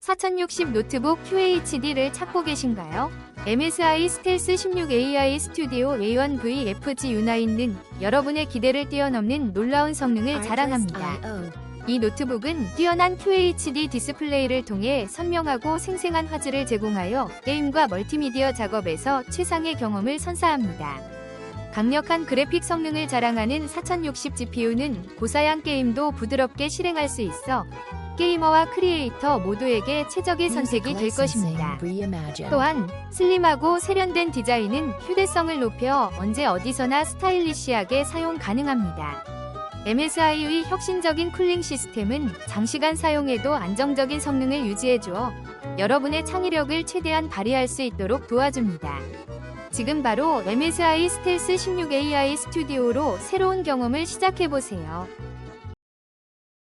4060 노트북 QHD를 찾고 계신가요? MSI 스텔스 16AI 스튜디오 A1V FG U9는 여러분의 기대를 뛰어넘는 놀라운 성능을 자랑합니다. 이 노트북은 뛰어난 QHD 디스플레이를 통해 선명하고 생생한 화질을 제공하여 게임과 멀티미디어 작업에서 최상의 경험을 선사합니다. 강력한 그래픽 성능을 자랑하는 4060 GPU는 고사양 게임도 부드럽게 실행할 수 있어 게이머와 크리에이터 모두에게 최적의 선택이 될 것입니다. 또한 슬림하고 세련된 디자인은 휴대성을 높여 언제 어디서나 스타일리시하게 사용 가능합니다. MSI의 혁신적인 쿨링 시스템은 장시간 사용해도 안정적인 성능을 유지해주어 여러분의 창의력을 최대한 발휘할 수 있도록 도와줍니다. 지금 바로 MSI 스텔스 16AI 스튜디오로 새로운 경험을 시작해보세요.